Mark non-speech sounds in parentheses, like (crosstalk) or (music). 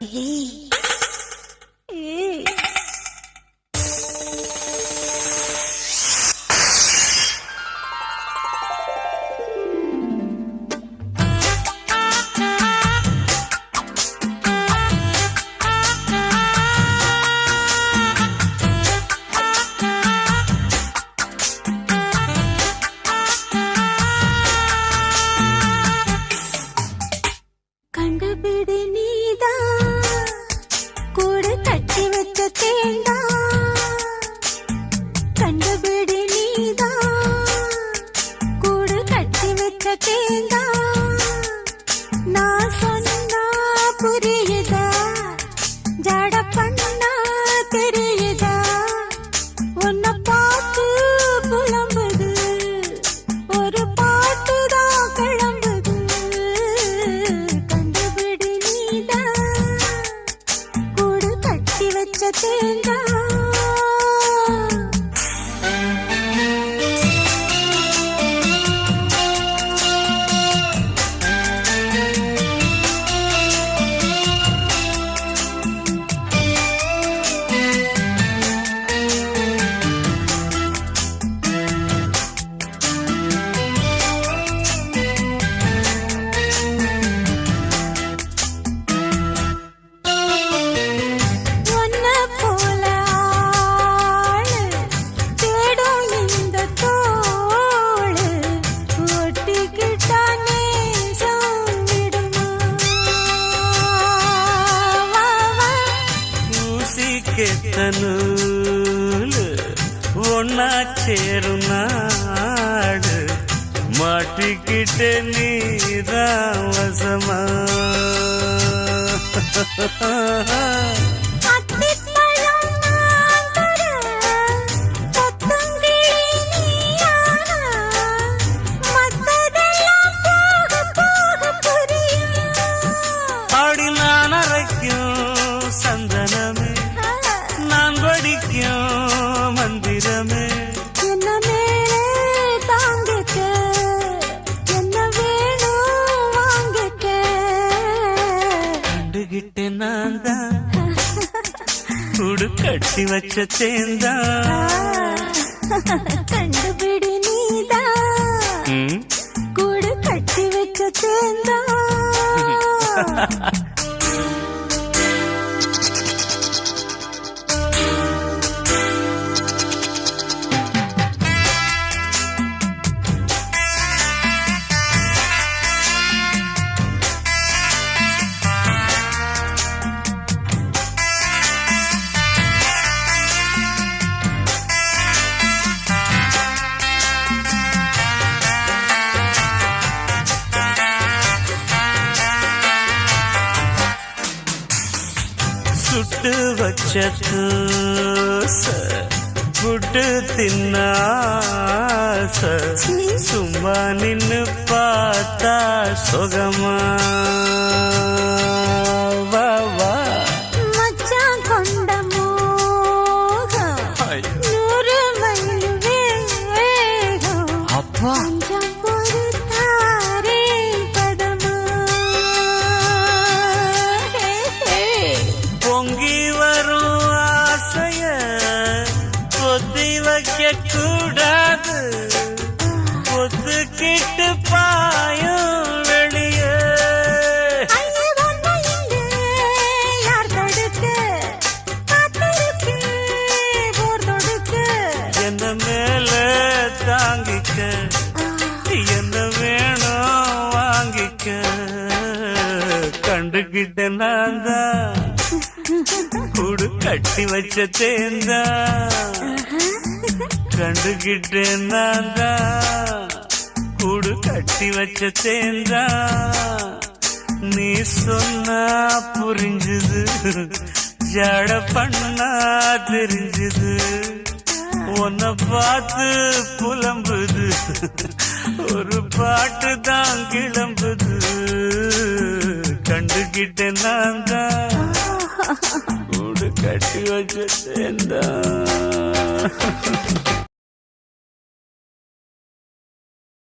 கண்டுபிடி கட்டி கெத்தனூலு ஒன்னா சேரும் நாடு. மாட்டிக்கிட்ட நீதான் வசமா. (laughs) நான் தான் குடு கட்டி வச்ச தேந்தான் கண்டுபிடி நீதான் கூடு கட்டி வச்ச தேந்தா சுட்டு வச்ச தோசை புட்டு தின்னாச சும்மா நின்னு பார்த்தா சுகமா. கூடாது பொத்துக்கிட்டு பாயும் வெளியே. என்ன மேல தாங்கிக்க? என்ன வேணும் வாங்கிக்க? கண்டுகிட்ட நான் தான் கூடு கட்டி வச்ச தேந்தா கண்டுகிட்ட நான் தான் கூடு கட்டி வச்ச தேந்தா. நீ சொன்னா புரிஞ்சுது. ஜட பண்ணா தெரிஞ்சுது. உன்னை பார்த்து புலம்புது. ஒரு பாட்டு தான் கிளம்புது. கண்டுகிட்டேன் நான் தான் கூடு கட்டி வச்ச சேர்ந்தான்